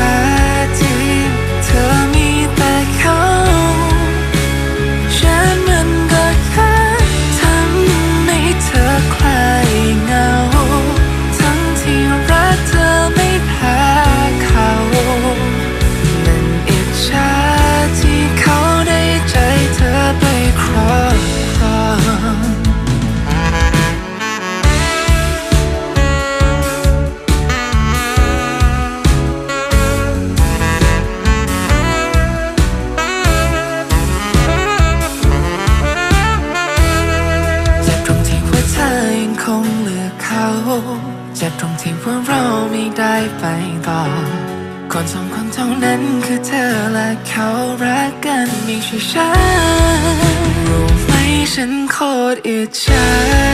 า คงเลือกเขาเจ็บตรงที่ว่าเราไม่ได้ไปต่อ คนสองคนเท่านั้นคือเธอและเขารักกันไม่ใช่ฉันรู้ไหมฉันโคตรอิจฉา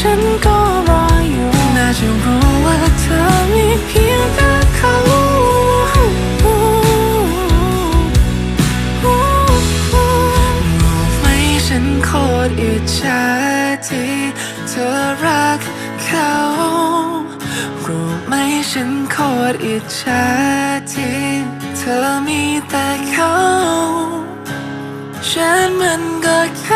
ฉันก็รออยู่ น่าจะรู้ว่าเธอมีเพียงแต่เขารู้ไหมฉันโคตรอิจฉาที่เธอรักเขารู้ไหมฉันโคตรอิจฉาที่เธอมีแต่เขา ฉันมันก็แค่